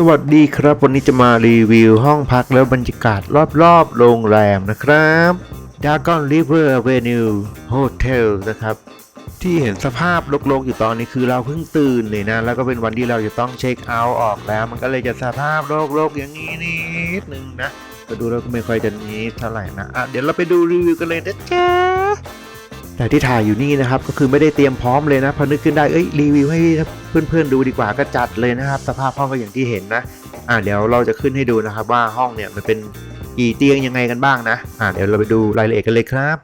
สวัสดีครับ วันนี้จะมารีวิวห้องพักแล้วบรรยากาศรอบๆ โรงแรมนะครับ Dragon River Avenue Hotel นะครับ ที่เห็นสภาพรกๆ อยู่ตอนนี้คือเราเพิ่งตื่นเลยนะ แล้วก็เป็นวันที่เราจะต้องเช็คเอาท์ออกแล้ว มันก็เลยจะสภาพรกๆ อย่างนี้นิดนึงนะก็ดูแล้วก็ไม่ค่อยจะนี้เท่าไหร่นะอะเดี๋ยวเราไปดูรีวิวกันเลยนะจ๊ะ แต่ที่ถ่ายอยู่นี่นะครับก็คือไม่ได้เตรียมพร้อมเลยนะพอนึกขึ้นได้เอ้ยรีวิวให้เพื่อนๆดูดีกว่าก็จัดเลยนะครับ สภาพห้องก็อย่างที่เห็นนะอ่าเดี๋ยวเราจะขึ้นให้ดูนะครับว่าห้องเนี่ยมันเป็นกี่เตียงยังไงกันบ้างนะอ่าเดี๋ยวเราไปดูรายละเอียดกันเลยครับ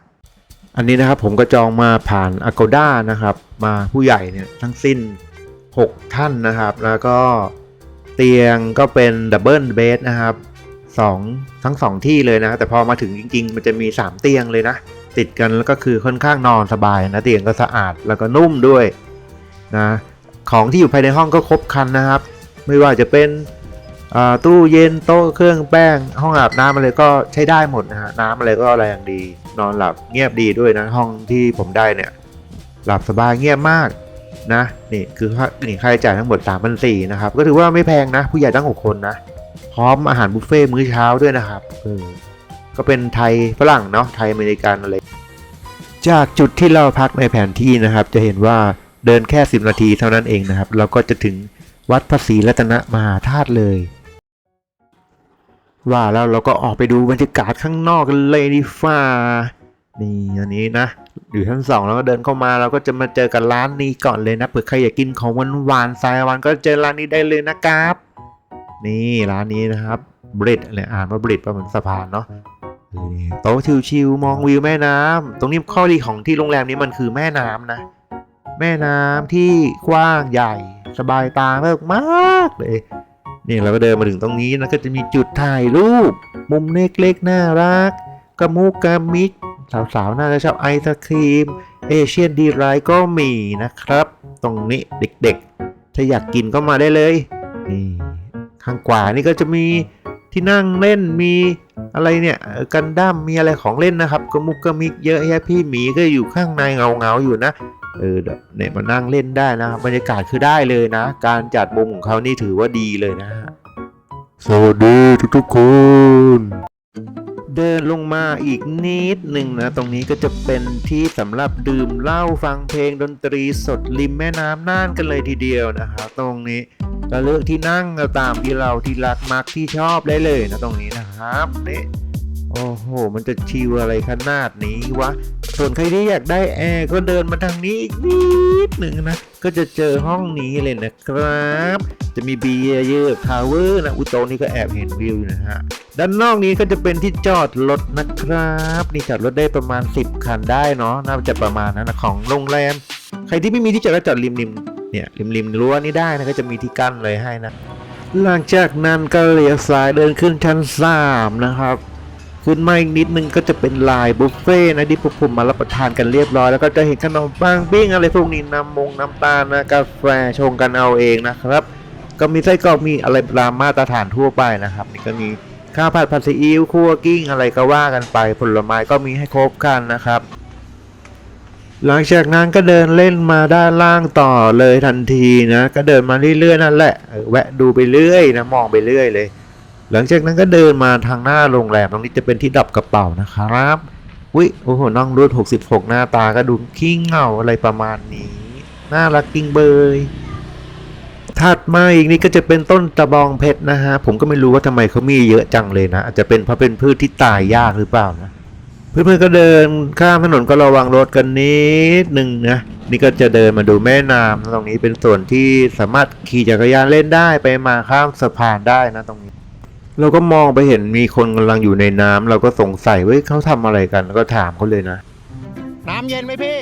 อันนี้นะครับผมก็จองมาผ่าน Agoda นะครับ มาผู้ใหญ่เนี่ยทั้งสิ้น 6 ท่านนะครับ แล้วก็เตียงก็เป็นดับเบิลเบดนะครับสองทั้งสองที่เลยนะ แต่พอมาถึงจริง ๆ มันจะมี 3 เตียงเลยนะ ติดกันแล้วก็คือค่อนข้างนอนสบายนะเตียงก็สะอาดแล้วก็นุ่มด้วยนะของที่อยู่ภายในห้องก็ครบครันนะครับ ไม่ว่าจะเป็นตู้เย็นโต๊ะเครื่องแป้ง ห้องอาบน้ำอะไรก็ใช้ได้หมดนะฮะน้ำอะไรก็แรงดี นอนหลับเงียบดีด้วยนะห้องที่ผมได้เนี่ยหลับสบายเงียบมากนะนี่คือค่านี่ค่าใช้จ่ายทั้งหมด3 4 0 0นะครับก็ถือว่าไม่แพงนะ ผู้ใหญ่ตั้ง 6 คนนะ พร้อมอาหารบุฟเฟ่ต์มื้อเช้าด้วยนะครับเออ ก็เป็นไทยฝรั่งเนาะไทยอเมริกันอะไร จากจุดที่เราพักในแผนที่นะครับ จะเห็นว่าเดินแค่ 10 นาทีเท่านั้นเองนะครับ เราก็จะถึงวัดพระศรีรัตนมหาธาตุเลย ว่าแล้วเราก็ออกไปดูบรรยากาศข้างนอกกันเลยดีฟ้านี่อันนี้นะ อยู่ชั้นสองแล้วก็เดินเข้ามาเราก็จะมาเจอกับร้านนี้ก่อนเลยนะเผื่อใครอยากกินของหวานๆสายหวานก็เจอร้านนี้ได้เลยนะครับ นี่ร้านนี้นะครับบริดอะไรอ่านว่าบริดประเหมือนสะพานเนาะ โต๊ะชิวๆมองวิวแม่น้ำตรงนี้ข้อดีของที่โรงแรมนี้มันคือแม่น้ำนะ แม่น้ำที่กว้างใหญ่ สบายตามากมากเลยนี่เราก็เดินมาถึงตรงนี้นะก็จะมีจุดถ่ายรูป มุมเล็กๆน่ารักกระมุกกระมิกสาวๆน่าจะชอบไอศครีม เอเชียนดีไรก็มีนะครับ ตรงนี้เด็กๆ ถ้าอยากกินก็มาได้เลยนี่ข้างขวานี่ก็จะมีที่นั่งเล่นมี อะไรเนี่ยเอ่อกันดั้มมีอะไรของเล่นนะครับกระมุกกระมิกเยอะแยะพี่หมีก็อยู่ข้างในเงาเงาๆอยู่นะเออเดี๋ยวเนี่ยมานั่งเล่นได้นะครับบรรยากาศคือได้เลยนะ การจัดมุมของเขานี่ถือว่าดีเลยนะฮะสวัสดีทุกๆคนเดินลงมาอีกนิดหนึ่งนะ ตรงนี้ก็จะเป็นที่สำหรับดื่มเหล้าฟังเพลงดนตรีสดริมแม่น้ำน่านกันเลยทีเดียวนะครับตรงนี้ ก็เลือกที่นั่งตามที่เราที่รักมักที่ชอบได้เลยนะตรงนี้นะครับนี่โอ้โห มันจะชิวอะไรขนาดนี้วะ ส่วนใครที่อยากได้แอร์ก็เดินมาทางนี้อีกนิดหนึ่งนะ ก็จะเจอห้องนี้เลยนะครับ จะมีเบียร์เยอะทาวเวอร์นะ อุโตนี้ก็แอบเห็นวิวอยู่นะฮะ ด้านนอกนี้ก็จะเป็นที่จอดรถนะครับ นี่จอดรถได้ประมาณ 10 คันได้เนาะ น่าจะประมาณนั้นนะของโรงแรม ใครที่ไม่มีที่จอดก็จอดริมริม เนี่ยริมริมๆรั้วนี่ได้นะก็จะมีที่กั้นเลยให้นะ หลังจากนั้นก็เลี้ยวซ้ายเดินขึ้นชั้น3นะครับขึ้นมาอีกนิดนึงก็จะเป็นลายบุฟเฟ่นะที่พวกผมมารับประทานกันเรียบร้อย แล้วก็จะเห็นขนมปังปิ้งอะไรพวกนี้น้ำมงน้ำตาลนะกาแฟชงกันเอาเองนะครับ ก็มีไส้กรอกมีอะไรตามมาตรฐานทั่วไปนะครับนี่ก็มีข้าวผัดผัดซีอิ๊วคั่วกิ้งอะไรก็ว่ากันไปผลไม้ก็มีให้ครบครันนะครับ หลังจากนั้นก็เดินเล่นมาด้านล่างต่อเลยทันทีนะ ก็เดินมาเรื่อยๆนั่นแหละแวะดูไปเรื่อยนะมองไปเรื่อยเลย หลังจากนั้นก็เดินมาทางหน้าโรงแรมตรงนี้จะเป็นที่ดับกระเป๋านะครับวิโอ้โหน้องรุ่น66 หน้าตาก็ดูขี้เหงาอะไรประมาณนี้ น่ารักกิ้งเบยถัดมาอีกนี่ก็จะเป็นต้นตะบองเพชรนะฮะผมก็ไม่รู้ว่าทำไมเขามีเยอะจังเลยนะอาจจะเป็นเพราะเป็นพืชที่ตายยากหรือเปล่านะ เพื่อนๆก็เดินข้ามถนนก็ระวังรถกันนิดหนึ่งนะนี่ก็จะเดินมาดูแม่น้ำนะตรงนี้เป็นส่วนที่สามารถขี่จักรยานเล่นได้ไปมาข้ามสะพานได้นะตรงนี้ เราก็มองไปเห็นมีคนกำลังอยู่ในน้ำเราก็สงสัยว่าเฮ้ยเขาทำอะไรกันแล้วก็ถามเขาเลยนะ น้ำเย็นไหมพี่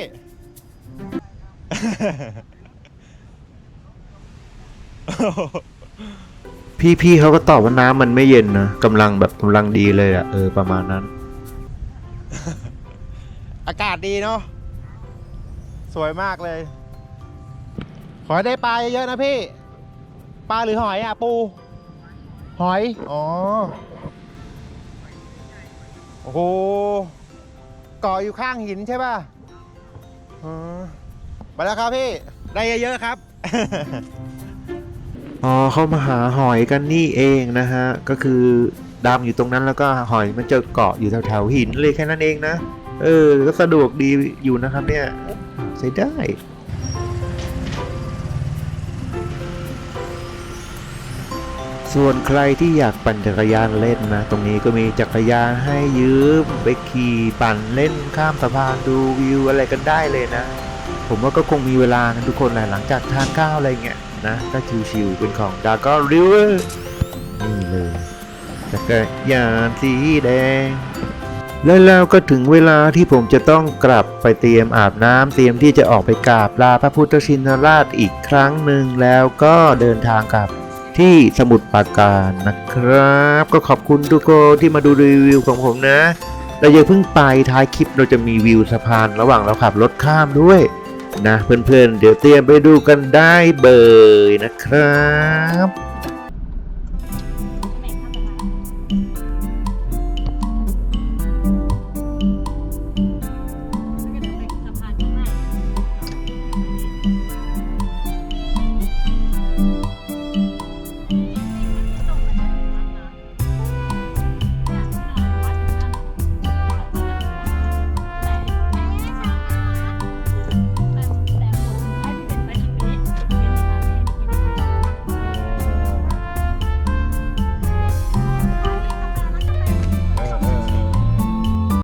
พี่ๆเขาก็ตอบว่าน้ำมันไม่เย็นนะกำลังแบบกำลังดีเลยอะเออประมาณนั้น อากาศดีเนาะสวยมากเลย ขอให้ได้ปลาเยอะๆนะพี่ ปลาหรือหอยอะปู หอย อ๋อ โอ้โหเกาะอยู่ข้างหินใช่ป่ะอ๋อไปแล้วครับพี่ ได้เยอะๆครับ อ๋อเข้ามาหาหอยกันนี่เองนะฮะ ก็คือ ดำอยู่ตรงนั้นแล้วก็หอยมันจะเกาะอยู่แถวๆหินเลยแค่นั้นเองนะ เออ ก็สะดวกดีอยู่นะครับเนี่ยใช้ได้ส่วนใครที่อยากปั่นจักรยานเล่นนะ ตรงนี้ก็มีจักรยานให้ยืมไปขี่ปั่นเล่นข้ามสะพานดูวิวอะไรกันได้เลยนะ ผมว่าก็คงมีเวลากันทุกคนแหละหลังจากทานข้าวอะไรเงี้ยนะ ก็ชิวๆเป็นของดาก็ริเวอร์ จักรยานสีแดง แล้วแล้วก็ถึงเวลาที่ผมจะต้องกลับไปเตรียมอาบน้ำเตรียมที่จะออกไปกราบลาพระพุทธชินราชอีกครั้งหนึ่งแล้วก็เดินทางกลับที่สมุทรปราการนะครับ ก็ขอบคุณทุกคนที่มาดูรีวิวของผมนะเราอย่าเพิ่งไปท้ายคลิปเราจะมีวิวสะพานระหว่างเราขับรถข้ามด้วยนะเพื่อนๆเดี๋ยวเตรียมไปดูกันได้เบยนะครับ